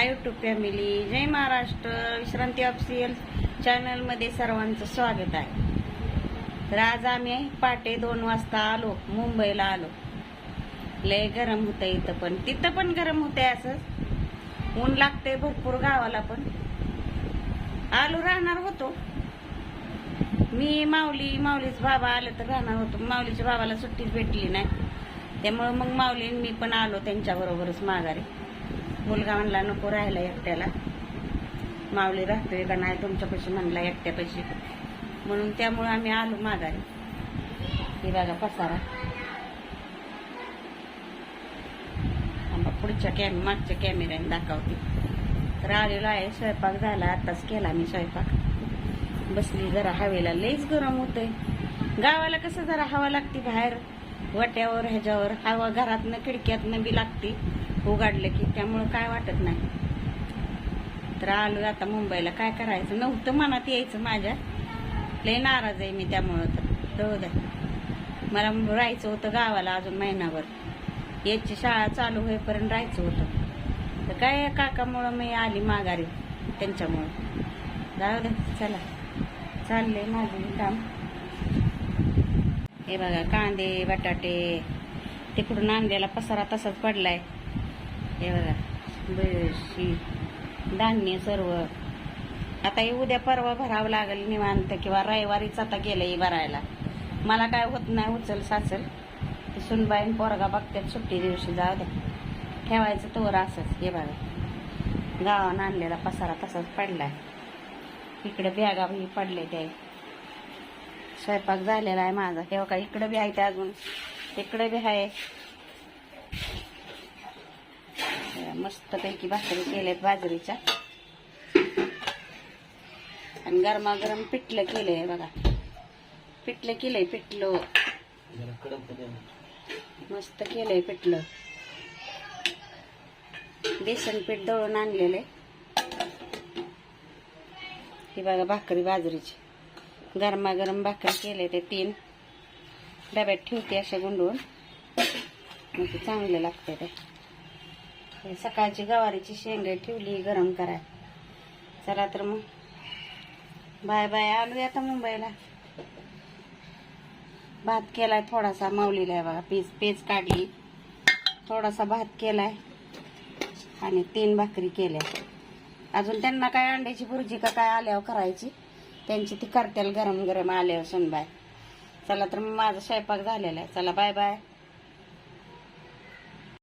हाय YouTube family जय Maharashtra Vishranti official चॅनलमध्ये सर्वांचं स्वागत आहे. तर आज आम्ही पहाटे दोन वाजता आलो मुंबईला आलो. लय गरम होतं इथं पण. तिथं पण गरम होतंय असंच ऊन लागतंय भरपूर गावाला पण. आलो राहणार होतो. मी माऊली माऊलीच बाबा आलं तर राहणार होतो. माऊलीच्या बाबाला सुट्टीच भेटली नाही. त्यामुळं मग माऊली मी पण आलो त्यांच्याबरोबरच माघारी. मुलगा म्हणला नको राहायला एकट्याला. माऊली राहतोय का नाही तुमच्यापाशी म्हणला एकट्यापाशी. म्हणून त्यामुळं आम्ही आलो माघारी. हे बघा पसारा. पुढच्या कॅम मागच्या कॅमेऱ्याने दाखवते. तर आलेलो आहे स्वयंपाक झाला आताच केला मी स्वयंपाक. बसली जरा हवेला लईच गरम होतंय. गावाला कसं जरा हवा लागते बाहेर वट्यावर ह्याच्यावर हवा घरातनं खिडक्यातनं बी लागते. उघडलं की त्यामुळं काय वाटत नाही. तर आलो आता मुंबईला. काय करायचं? नव्हतं मनात यायचं माझ्या. लय नाराज आहे मी त्यामुळं तर. जाऊ द्या मला राहायचं होतं गावाला अजून महिनाभर. याची शाळा चालू होईपर्यंत राहायचं होतं. तर काय काकामुळं मी आली माघारी त्यांच्यामुळं. जाऊ दे चला. चाललंय माझं काम. हे बघा कांदे बटाटे. तिकडून आणलेला पसारा तसाच पडलाय. हे बघा. बशी धान्य सर्व. आता हे उद्या परवा भरावं लागेल निवांत किंवा रविवारीच आता गेलंय भरायला. मला काय होत नाही उचल साचल. ते सुनबाईन पोरगा बघतात सुट्टी दिवशी जाऊ द्या. ठेवायचं तोवर असंच हे बघा. गावानं आणलेला पसारा तसाच पडलाय. इकडे बॅगा बी पडले ते स्वयंपाक झालेला आहे माझा. हे का इकडे बी आहे ते अजून. तिकडे बी आहे. मस्त पैकी भाकरी केल्यात बाजरीच्या. आणि गरमागरम पिठलं केलंय बघा. पिठलं केलंय पिठलं. मस्त केलंय पिठलं. बेसन पीठ दळून आणलेलं आहे ही बघा भाकरी बाजरीची. गरमागरम भाकरी केले ते तीन. डब्यात ठेवते असे गुंडून चांगले लागते ते. हे सकाळची गवारीची शेंगे ठेवली गरम कराय चला तर मग. बाय बाय आलो आता मुंबईला. भात केलाय थोडासा माऊलीला आहे बघा पीस पेज काढली. थोडासा भात केलाय आणि तीन भाकरी केल्या. अजून त्यांना काय अंड्याची भुर्जी का काय आल्यावर करायची? त्यांची ती करतेल गरम गरम आल्यावर सुनबाय चला तर मग माझा स्वयंपाक झालेला आहे. चला बाय बाय.